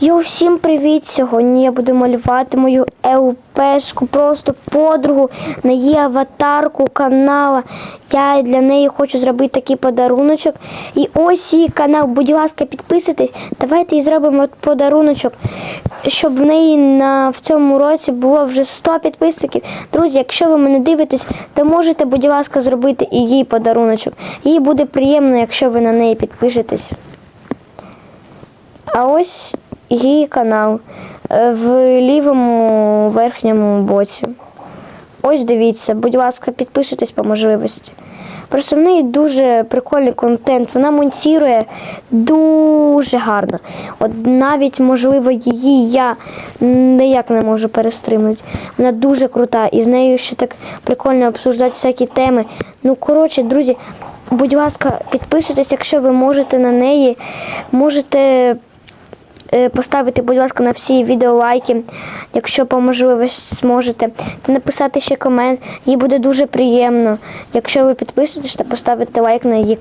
Йо, всім привіт! Сьогодні я буду малювати мою ЛПшку, просто подругу на її аватарку канала. Я для неї хочу зробити такий подаруночок. І ось її канал, будь ласка, підписуйтесь. Давайте їй зробимо подаруночок, щоб в неї на в цьому році було вже 100 підписників. Друзі, якщо ви мене дивитесь, то можете, будь ласка, зробити і їй подаруночок. Їй буде приємно, якщо ви на неї підпишетесь. А ось її канал е, в лівому верхньому боці. Ось дивіться, будь ласка, підписуйтесь по можливості. Просто в неї дуже прикольний контент. Вона монтує дуже гарно. От навіть, можливо, її я ніяк не можу перестримати. Вона дуже крута, і з нею ще так прикольно обсуждати всякі теми. Ну, коротше, друзі, будь ласка, підписуйтесь, якщо ви можете на неї. Можете поставити, будь ласка, на всі відео лайки, якщо по можливості зможете. Та написати ще комент. Їй буде дуже приємно. Якщо ви підписуєтесь, та поставите лайк на її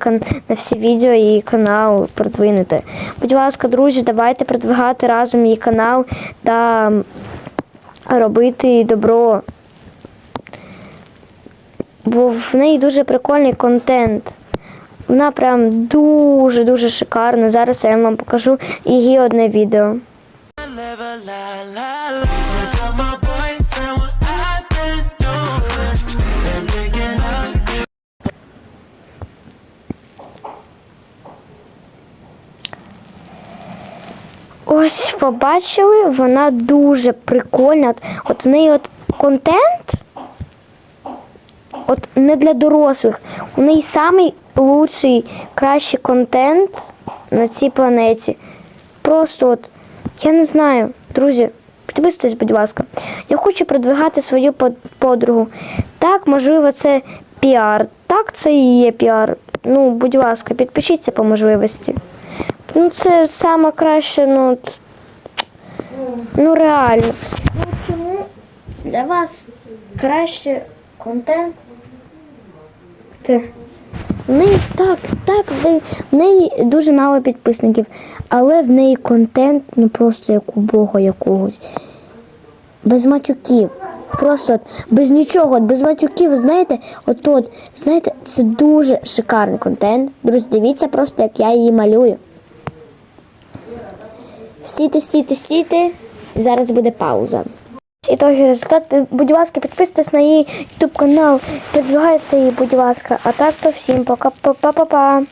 на всі відео її канал продвинете. Будь ласка, друзі, давайте продвигати разом її канал та робити добро. Бо в неї дуже прикольний контент. Вона прям дуже-дуже шикарна. Зараз я вам покажу її одне відео. Ось побачили, вона дуже прикольна. От в неї от контент, от не для дорослих. У неї лучший, кращий контент на цій планеті. Просто от, я не знаю, друзі, підписуйтесь, будь ласка. Я хочу продвигати свою подругу. Так, можливо, це піар. Так, це і є піар. Ну, будь ласка, підпишіться по можливості. Ну, це саме краще, ну. Ну, реально. Ну, чому для вас краще контент? В неї так, так, в- неї дуже мало підписників, але в неї контент, ну просто як у Бога якогось. Без матюків. Просто от, без нічого, от, без матюків, знаєте, от, от, знаєте, це дуже шикарний контент. Друзі, дивіться просто, як я її малюю. Стійте, стійте, стійте. Зараз буде пауза. Ітоги результат. Будь ласка, підписуйтесь на її YouTube канал, підзвигайте її, будь ласка. А так то всім пока, па-па-па.